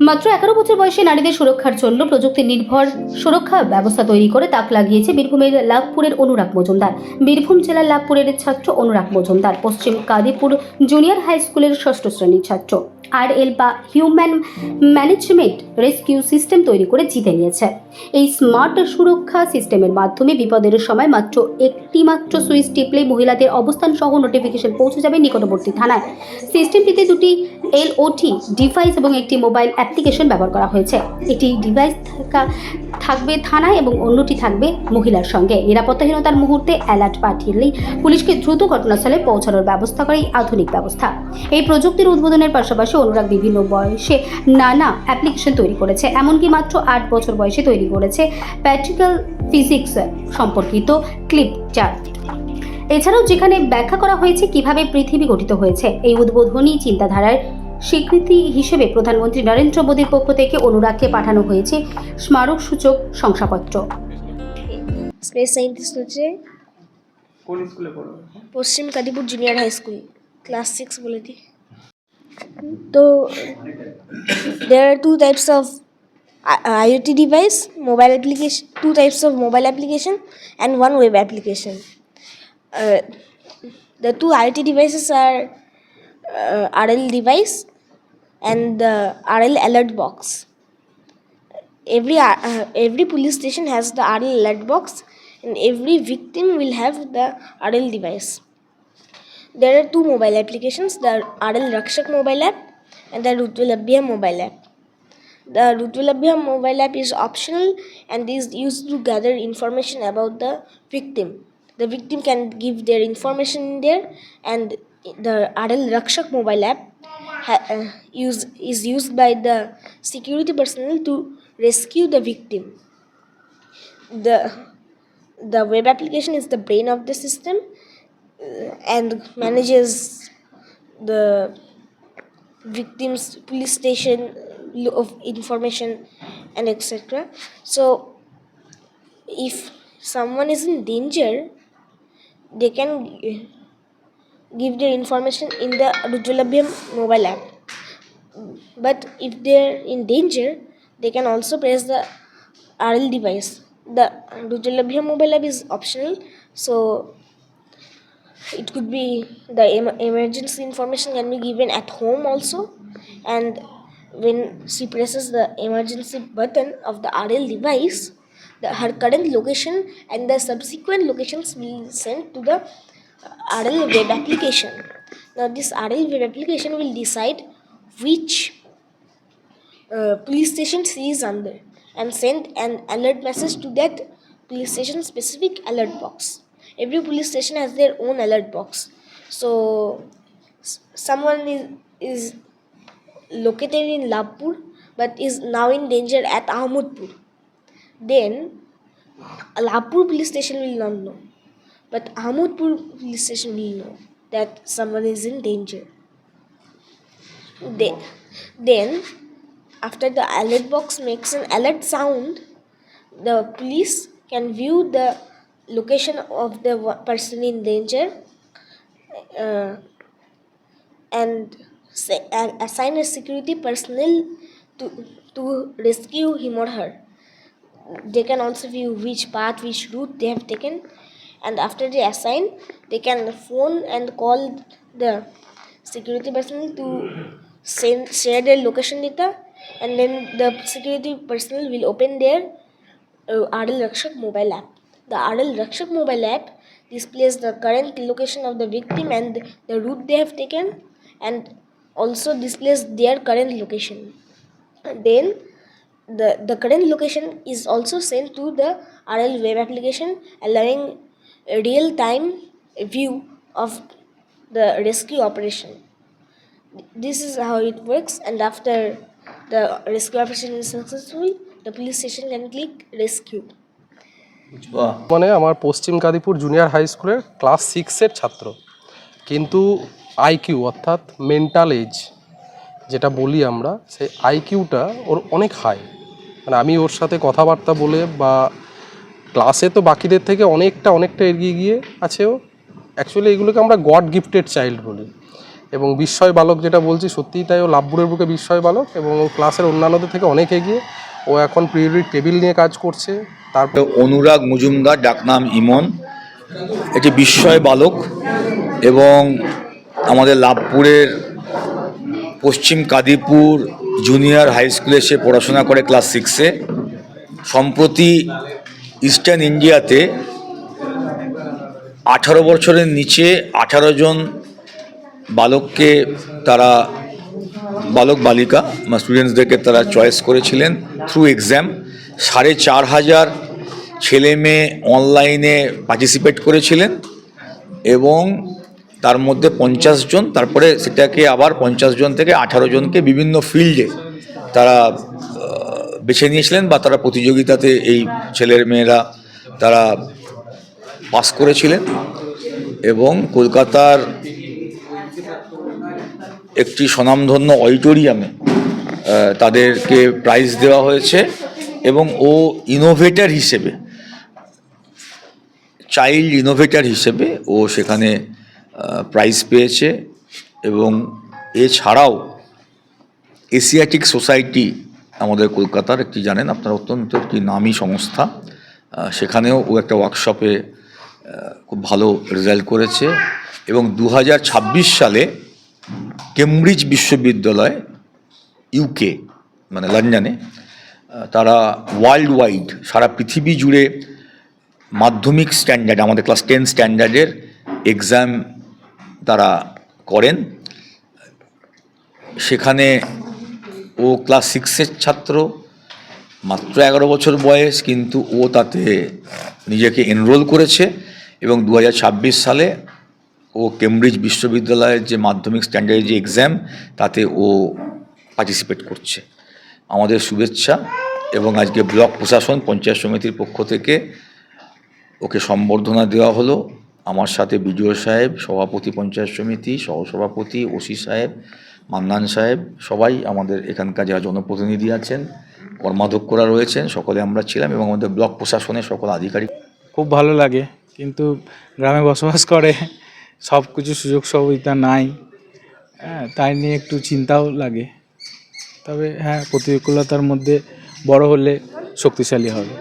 মাত্র এগারো বছর বয়সে নারীদের সুরক্ষার জন্য প্রযুক্তি নির্ভর সুরক্ষা ব্যবস্থা তৈরি করে তাক লাগিয়েছে বীরভূমের লাভপুরের অনুরাগ মজুমদার। বীরভূম জেলার লাভপুরের ছাত্র অনুরাগ মজুমদার। পশ্চিম কাদিপুর জুনিয়র হাই স্কুলের ষষ্ঠ শ্রেণির ছাত্র। আর এল বা হিউম্যান ম্যানেজমেন্ট রেস্কিউ সিস্টেম তৈরি করে জিতে নিয়েছে। এই স্মার্ট সুরক্ষা সিস্টেমের মাধ্যমে বিপদের সময় মাত্র একটি মাত্র সুইচ টিপলেই মহিলাদের অবস্থান সহ নোটিফিকেশন পৌঁছে যাবে নিকটবর্তী থানায়। সিস্টেমটিতে দুটি এলওটি ডিভাইস এবং একটি মোবাইল অ্যাপ্লিকেশন ব্যবহার করা হয়েছে। একটি ডিভাইস থাকা, থাকবে থানায় এবং অন্যটি থাকবে মহিলার সঙ্গে। নিরাপত্তাহীনতার মুহূর্তে অ্যালার্ট পাঠিয়েলেই পুলিশকে দ্রুত ঘটনাস্থলে পৌঁছানোর ব্যবস্থা করে এই আধুনিক ব্যবস্থা। এই প্রযুক্তির উদ্বোধনের পাশাপাশি অনুরাগ বিভিন্ন বয়সে নানা অ্যাপ্লিকেশন তৈরি করেছে এমনকি মাত্র আট বছর বয়সে তৈরি করেছে প্র্যাকটিক্যাল ফিজিক্স সম্পর্কিত ক্লিপ চার্ট এছাড়াও যেখানে ব্যাখ্যা করা হয়েছে কীভাবে পৃথিবী গঠিত হয়েছে এই উদ্বোধনী চিন্তাধারার স্বীকৃতি হিসেবে প্রধানমন্ত্রী নরেন্দ্র মোদীর পক্ষ থেকে অনুরাগকে পাঠানো হয়েছে স্মারক সূচক শংসাপত্র। স্পেস সায়েন্টিস্ট হচ্ছে কোন স্কুলে পড়ো? Paschim Kadipur junior high school class six বলে দিই। তো there are two types of I- IoT device, mobile application, two types of mobile application and one web application. Uh, the two IoT devices are uh, RL device and the RL alert box. Every uh, uh, every police station has the RL alert box, and every victim will have the RL device. There are two mobile applications: the RL Rakshak mobile app and the Rutulabhya mobile app. The Rutulabhya mobile app is optional and is used to gather information about the victim. The victim can give their information in there, and the RL Rakshak mobile app ha- uh, use, is used by the security personnel to rescue the victim. The the web application is the brain of the system and manages the victim's police station of information and etc so if someone is in danger they can give their information in the Rujulabhyam mobile app. But if they're in danger they can also press the RL device. The Rujulabhyam mobile app is optional so it could be the em- emergency information can be given at home also. And when she presses the emergency button of the RL device the, her current location and the subsequent locations will be sent to the uh, RL web application. Now this RL web application will decide which uh, police station she is under and send an alert message to that police station specific alert box every police station has their own alert box. So someone is, is located in Labpur but is now in danger at Ahmedpur. Then Labpur police station will not know. But Ahmedpur police station will know that someone is in danger. Then, then after the alert box makes an alert sound the police can view the location of the person in danger uh, and say, and assign a security personnel to, to rescue him or her they can also view which path which route they have taken and after they assign they can phone and call the security personnel to send share their location data and then the security personnel will open their uh, RL Rakshak mobile app. The RL Rakshak mobile app displays the current location of the victim and the route they have taken and also displays their current location. Then the, the current location is also sent to the RL web application allowing real time view of the rescue operation. This is how it works and after the rescue operation is successful, the police station can click rescue. মানে আমার পশ্চিম Kadipur junior high স্কুলের class সিক্সের ছাত্র। কিন্তু IQ অর্থাৎ mental age যেটা বলি আমরা, সেই আইকিউটা ওর অনেক হাই মানে আমি ওর সাথে কথাবার্তা বলে বা ক্লাসে তো বাকিদের থেকে অনেকটা অনেকটা এগিয়ে গিয়ে আছে ও। অ্যাকচুয়ালি এগুলোকে আমরা গড গিফটেড চাইল্ড বলি। এবং বিস্ময় বালক যেটা বলছি, সত্যিই তাই ও লাভপুরের বুকে বিস্ময় বালক এবং ও ক্লাসের অন্যান্যদের থেকে অনেক এগিয়ে। ও এখন পিরিয়ডিক টেবিল নিয়ে কাজ করছে। তারপর অনুরাগ মজুমদার ডাকনাম ইমন। এটি বিস্ময় বালক এবং আমাদের লাভপুরের পশ্চিম কাদিপুর জুনিয়র হাই স্কুলে সে পড়াশোনা করে ক্লাস সিক্সে সম্প্রতি ইস্টার্ন ইন্ডিয়াতে আঠারো বছরের নিচে আঠারো জন বালককে তারা বালক বালিকা, বা স্টুডেন্টসদেরকে তারা চয়েস করেছিলেন থ্রু এক্সাম সাড়ে চার হাজার ছেলে মেয়ে অনলাইনে পার্টিসিপেট করেছিলেন এবং তার মধ্যে পঞ্চাশ জন, তারপরে সেটাকে আবার পঞ্চাশ জন থেকে আঠারো জনকে বিভিন্ন ফিল্ডে তারা বেছে নিয়েছিলেন বা তারা প্রতিযোগিতাতে এই ছেলের মেয়েরা তারা পাস করেছিলেন। এবং কলকাতার একটি স্বনামধন্য অডিটোরিয়ামে তাদেরকে প্রাইজ দেওয়া হয়েছে এবং ও ইনোভেটর হিসেবে চাইল্ড ইনোভেটর হিসেবে ও সেখানে প্রাইজ পেয়েছে এবং এছাড়াও এশিয়াটিক সোসাইটি আমাদের কলকাতার একটি জানেন, আপনারা অত্যন্ত একটি নামী সংস্থা সেখানেও ও একটা ওয়ার্কশপে খুব ভালো রেজাল্ট করেছে এবং দু হাজার ছাব্বিশ সালে কেমব্রিজ বিশ্ববিদ্যালয় ইউকে মানে লন্ডনে তারা ওয়ার্ল্ড ওয়াইড সারা পৃথিবী জুড়ে মাধ্যমিক স্ট্যান্ডার্ড আমাদের ক্লাস টেন স্ট্যান্ডার্ডের এক্সাম তারা করেন। সেখানে ও ক্লাস সিক্সের ছাত্র, মাত্র এগারো বছর বয়স, কিন্তু ও তাতে নিজেকে এনরোল করেছে এবং দু হাজার ছাব্বিশ সালে ও কেমব্রিজ বিশ্ববিদ্যালয়ের যে মাধ্যমিক স্ট্যান্ডার্ডের যে এক্সাম তাতে ও পার্টিসিপেট করছে। আমাদের শুভেচ্ছা এবং আজকে ব্লক প্রশাসন, পঞ্চায়েত সমিতির পক্ষ থেকে ওকে সম্বর্ধনা দেওয়া হলো। আমার সাথে বিডিও সাহেব, সভাপতি পঞ্চায়েত সমিতি, সহসভাপতি ওসি সাহেব, মান্নান সাহেব, সবাই আমাদের এখানকার যারা জনপ্রতিনিধি আছেন, কর্মাধ্যক্ষরা রয়েছেন, সকলে আমরা ছিলাম এবং আমাদের ব্লক প্রশাসনের সকল আধিকারিক খুব ভালো লাগে, কিন্তু গ্রামে বসবাস করে। সব কিছু সুযোগ সুবিধা নাই। হ্যাঁ তাই নিয়ে একটু চিন্তাও লাগে। তবে হ্যাঁ প্রতিকূলতার মধ্যে বড় হলে শক্তিশালী হবে।